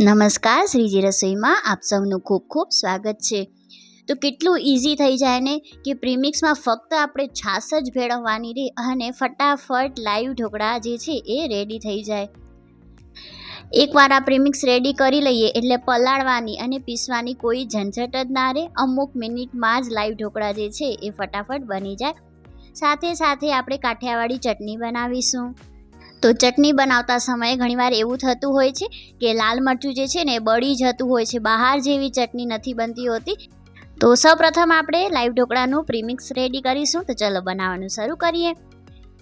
નમસ્કાર, શ્રીજી રસોઈમાં આપ સૌનું ખૂબ ખૂબ સ્વાગત છે. તો કેટલું ઇઝી થઈ જાય ને કે પ્રીમિક્સમાં ફક્ત આપણે છાશ જ ભેળવવાની રહી અને ફટાફટ લાઈવ ઢોકળા જે છે એ રેડી થઈ જાય. એકવાર આ પ્રીમિક્સ રેડી કરી લઈએ એટલે પલાળવાની અને પીસવાની કોઈ ઝંઝટ જ ના રહે. અમુક મિનિટમાં જ લાઈવ ઢોકળા જે છે એ ફટાફટ બની જાય. સાથે સાથે આપણે કાઠિયાવાડી ચટણી બનાવીશું. તો ચટણી બનાવતા સમયે ઘણીવાર એવું થતું હોય છે કે લાલ મરચું જે છે ને બળી જતું હોય છે, બહાર જેવી ચટણી નથી બનતી હોતી. તો સૌપ્રથમ આપણે લાઈવ ઢોકળાનું પ્રીમિક્સ રેડી કરીશું. તો ચલો બનાવવાનું શરૂ કરીએ.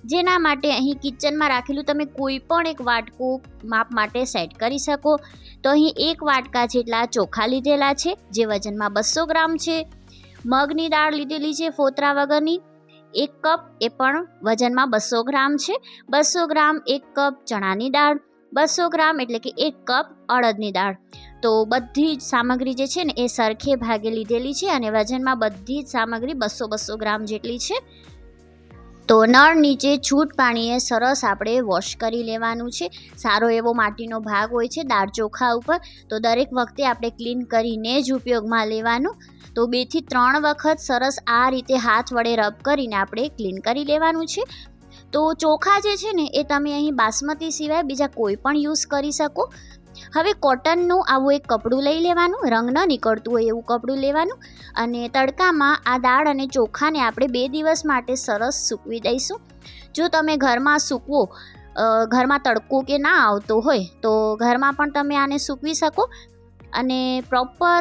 જેના માટે અહીં કિચનમાં રાખેલું તમે કોઈ પણ એક વાટકું માપ માટે સેટ કરી શકો. તો અહીં એક વાટકા જેટલા ચોખા લીધેલા છે, જે વજનમાં બસો ગ્રામ છે. મગની દાળ લીધેલી છે ફોતરા વગરની. એક કપ એ પણ વજનમાં બસો ગ્રામ છે. બસો ગ્રામ એક કપ ચણાની દાળ, બસો ગ્રામ એટલે કે એક કપ અડદની દાળ. તો બધી જ સામગ્રી જે છે ને એ સરખે ભાગે લીધેલી છે અને વજનમાં બધી જ સામગ્રી બસો બસો ગ્રામ જેટલી છે. તો નળ નીચે છૂટ પાણીએ સરસ આપણે વોશ કરી લેવાનું છે. સારો એવો માટીનો ભાગ હોય છે દાળ ચોખા ઉપર. તો દરેક વખતે આપણે ક્લીન કરીને જ ઉપયોગમાં લેવાનું. તો બેથી ત્રણ વખત સરસ આ રીતે હાથ વડે રબ કરીને આપણે ક્લીન કરી લેવાનું છે. તો ચોખા જે છે ને એ તમે અહીં બાસમતી સિવાય બીજા કોઈ પણ યુઝ કરી શકો. હવે કોટનનું આવું એક કપડું લઈ લેવાનું, રંગ ન નીકળતું હોય એવું કપડું લેવાનું અને તડકામાં આ દાળ અને ચોખાને આપણે બે દિવસ માટે સરસ સૂકવી દઈશું. જો તમે ઘરમાં સૂકવો ઘરમાં તડકો કે ના આવતો હોય તો ઘરમાં પણ તમે આને સૂકવી શકો અને પ્રોપર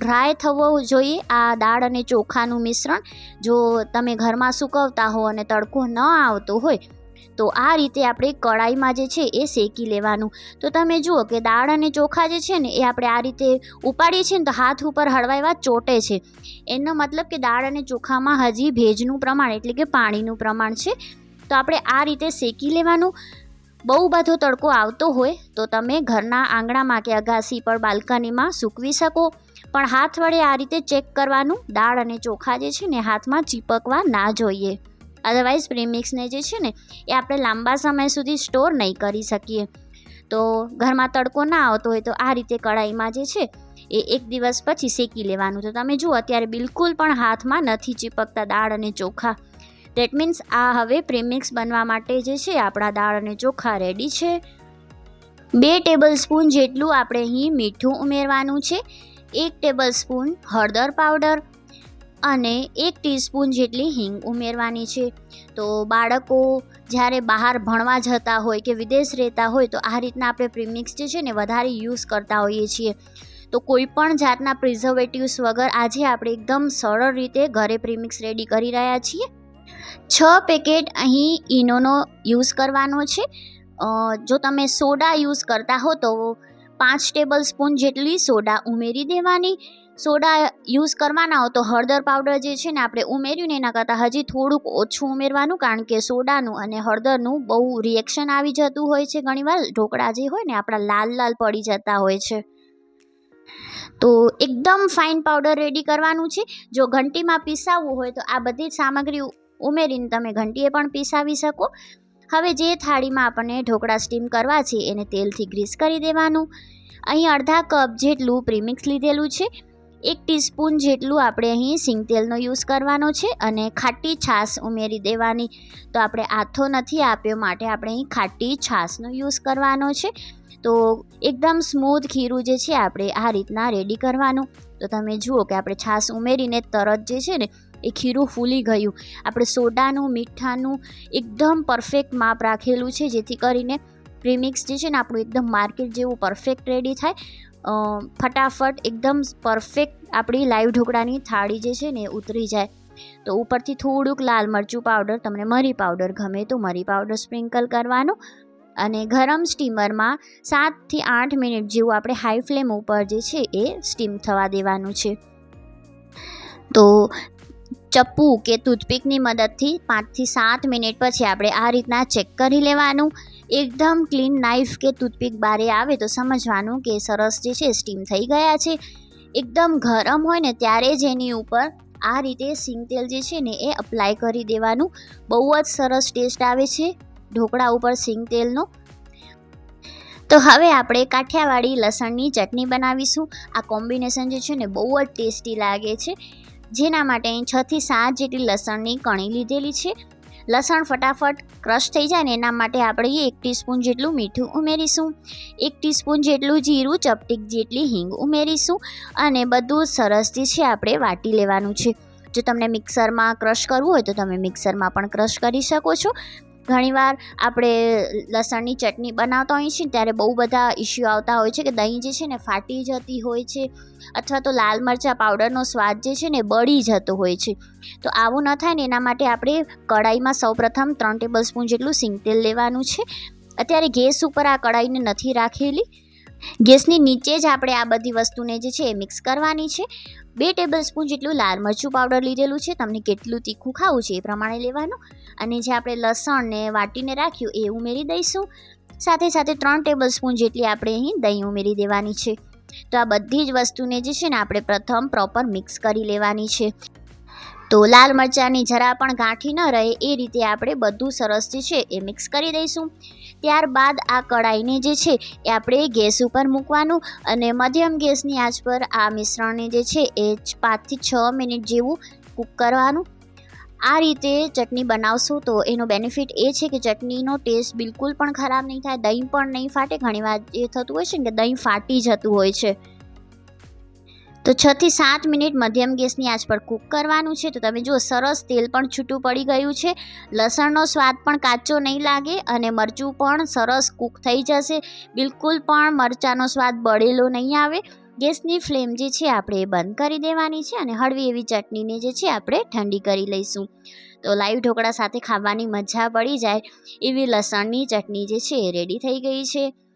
ડ્રાય થવો જોઈએ આ દાળ અને ચોખાનું મિશ્રણ. જો તમે ઘરમાં સૂકવતા હો અને તડકો ન આવતો હોય, તો આ રીતે આપણે કડાઈમાં જે છે એ શેકી લેવાનું. તો તમે જુઓ કે દાળ અને ચોખા જે છે ને એ આપણે આ રીતે ઉપાડીએ છીએ ને તો હાથ ઉપર હળવાયવા ચોટે છે. એનો મતલબ કે દાળ અને ચોખામાં હજી ભેજનું પ્રમાણ એટલે કે પાણીનું પ્રમાણ છે. તો આપણે આ રીતે શેકી લેવાનું. બહુ બધો તડકો આવતો હોય તો તમે ઘરના આંગણામાં કે અગાસી પર બાલ્કનીમાં સૂકવી શકો. પણ હાથ વડે આ રીતે ચેક કરવાનું, દાળ અને ચોખા જે છે ને હાથમાં ચીપકવા ના જોઈએ. અધરવાઇઝ પ્રીમિક્સને જે છે ને, એ આપણે લાંબા સમય સુધી સ્ટોર નહીં કરી શકીએ. તો ઘરમાં તડકો ના આવતો હોય તો આ રીતે કઢાઈમાં જે છે, એ એક દિવસ પછી શેકી લેવાનું. તો તમે જુઓ, અત્યારે બિલકુલ પણ હાથમાં નથી ચીપકતા દાળ અને ચોખા. દેટ મીન્સ આ હવે પ્રીમિક્સ બનવા માટે જે છે, આપણા દાળ અને ચોખા રેડી છે. બે ટેબલ સ્પૂન જેટલું આપણે અહીં મીઠું ઉમેરવાનું છે. એક ટેબલ સ્પૂન હળદર પાવડર અને એક ટીસ્પૂન જેટલી હિંગ ઉમેરવાની છે. તો બાળકો, જ્યારે બહાર ભણવા જતા હોય કે વિદેશ રહેતા હોય, તો આ રીતના આપણે પ્રીમિક્સ જે છે ને, વધારે યુઝ કરતા હોઈએ છીએ. તો કોઈ પણ જાતના પ્રિઝર્વેટિવ્સ વગર આજે આપણે એકદમ સરળ રીતે ઘરે પ્રીમિક્સ રેડી કરી રહ્યા છીએ. છ પેકેટ અહીં ઈનોનો યુઝ કરવાનો છે. જો તમે સોડા યુઝ કરતા હો તો પાંચ ટેબલ સ્પૂન જેટલી સોડા ઉમેરી દેવાની. સોડા યુઝ કરવાના હો તો હળદર પાવડર જે છે ને આપણે ઉમેર્યું ને એના કરતાં હજી થોડુંક ઓછું ઉમેરવાનું, કારણ કે સોડાનું અને હળદરનું બહુ રિએક્શન આવી જતું હોય છે ઘણીવાર. ઢોકળા જે હોય ને આપણા લાલ લાલ પડી જતા હોય છે. તો એકદમ ફાઇન પાવડર રેડી કરવાનું છે. જો ઘંટીમાં પીસાવવું હોય તો આ બધી સામગ્રી ઉમેરીને તમે ઘંટીએ પણ પીસાવી શકો. હવે જે થાળીમાં આપણને ઢોકળા સ્ટીમ કરવા છે, એને તેલથી ગ્રીસ કરી દેવાનું. અહીં અડધા કપ જેટલું પ્રીમિક્સ લીધેલું છે. એક ટીસ્પૂન જેટલું આપણે અહીં સિંગ તેલનો યુઝ કરવાનો છે અને ખાટી છાશ ઉમેરી દેવાની. તો આપણે આથો નથી આપ્યો માટે આપણે અહીં ખાટી છાશનો યુઝ કરવાનો છે. તો એકદમ સ્મૂથ ખીરું જે છે, આપણે આ રીતના રેડી કરવાનું. તો તમે જુઓ કે આપણે છાશ ઉમેરીને તરત જે છે ને એ ખીરું ફૂલી ગયું. આપણે સોડાનું, મીઠાનું એકદમ પરફેક્ટ માપ રાખેલું છે, જેથી કરીને પ્રીમિક્સ જે છે ને આપણું એકદમ માર્કેટ જેવું પરફેક્ટ રેડી થાય. ફટાફટ એકદમ પરફેક્ટ આપણી લાઈવ ઢોકળાની થાળી જે છે ને એ ઉતરી જાય. તો ઉપરથી થોડુંક લાલ મરચું પાવડર તમને મરી પાવડર ગમે તો મરી પાવડર સ્પ્રિંકલ કરવાનું. અને ગરમ સ્ટીમરમાં સાતથી આઠ મિનિટ જેવું આપણે હાઈ ફ્લેમ ઉપર જે છે એ સ્ટીમ થવા દેવાનું છે. તો ચપ્પુ કે ટૂથપીકની મદદથી પાંચથી સાત મિનિટ પછી આપણે આ રીતના ચેક કરી લેવાનું. એકદમ ક્લીન નાઇફ કે ટૂથપીક બારે આવે તો સમજવાનું કે સરસ જે છે, સ્ટીમ થઈ ગયા છે. એકદમ ગરમ હોય ને ત્યારે જ એની ઉપર આ રીતે સિંગ તેલ જે છે ને એ અપ્લાય કરી દેવાનું. બહુ જ સરસ ટેસ્ટ આવે છે ઢોકળા ઉપર સિંગ તેલનો. તો હવે આપણે કાઠિયાવાડી લસણની ચટણી બનાવીશું. આ કોમ્બિનેશન જે છે ને બહુ જ ટેસ્ટી લાગે છે. જેના માટે અહીં છથી સાત જેટલી લસણની કણી લીધેલી છે. લસણ ફટાફટ ક્રશ થઈ જાય ને એના માટે આપણે એક ટીસ્પૂન જેટલું મીઠું ઉમેરીશું. એક ટીસ્પૂન જેટલું જીરું, ચપટીક જેટલી હિંગ ઉમેરીશું અને બધું સરસ જે છે આપણે વાટી લેવાનું છે. જો તમને મિક્સરમાં ક્રશ કરવું હોય તો તમે મિક્સરમાં પણ ક્રશ કરી શકો છો. ઘણીવાર આપણે લસણની ચટણી બનાવતા હોઈએ છીએ ત્યારે બહુ બધા ઇસ્યુ આવતા હોય છે કે દહીં જે છે ને ફાટી જતી હોય છે અથવા તો લાલ મરચાં પાવડરનો સ્વાદ જે છે ને બળી જતો હોય છે. તો આવું ન થાય ને એના માટે આપણે કઢાઈમાં સૌપ્રથમ ત્રણ ટેબલ સ્પૂન જેટલું સિંગતેલ લેવાનું છે. અત્યારે ગેસ ઉપર આ કઢાઈને નથી રાખેલી. ગેસની નીચે જ આપણે આ બધી વસ્તુને જે છે એ મિક્સ કરવાની છે. બે ટેબલ સ્પૂન જેટલું લાલ મરચું પાવડર લીધેલું છે. તમને કેટલું તીખું ખાવું છે એ પ્રમાણે લેવાનું. અને જે આપણે લસણને વાટીને રાખ્યું એ ઉમેરી દઈશું. સાથે સાથે ત્રણ ટેબલ સ્પૂન જેટલી આપણે અહીં દહીં ઉમેરી દેવાની છે. તો આ બધી જ વસ્તુને જે છે ને આપણે પ્રથમ પ્રોપર મિક્સ કરી લેવાની છે. તો લાલ મરચાંની જરા પણ ગાંઠી ન રહે એ રીતે આપણે બધું સરસ જે છે એ મિક્સ કરી દઈશું. ત્યારબાદ આ કડાઈને જે છે એ આપણે ગેસ ઉપર મૂકવાનું અને મધ્યમ ગેસની આંચ પર આ મિશ્રણને જે છે એ પાંચથી છ મિનિટ જેવું કૂક કરવાનું. આ રીતે ચટણી બનાવશો તો એનો બેનિફિટ એ છે કે ચટણીનો ટેસ્ટ બિલકુલ પણ ખરાબ નહીં થાય, દહીં પણ નહીં ફાટે. ઘણીવાર એ થતું હોય છે ને કે દહીં ફાટી જતું હોય છે. તો છ થી સાત મિનિટ મધ્યમ ગેસની આંચ પર કૂક કરવાનું છે. તો તમે જુઓ, સરસ તેલ પણ છૂટું પડી ગયું છે. લસણનો સ્વાદ પણ કાચો નહીં લાગે અને મરચું પણ સરસ કૂક થઈ જશે. બિલકુલ પણ મરચાંનો સ્વાદ બળેલો નહીં આવે. ગેસની ફ્લેમ જે છે, આપણે એ બંધ કરી દેવાની છે અને હળવી એવી ચટણીને જે છે, આપણે ઠંડી કરી લઈશું. તો લાઈવ ઢોકળા સાથે ખાવાની મજા પડી જાય. એવી લસણની ચટણી જે છે, એ રેડી થઈ ગઈ છે.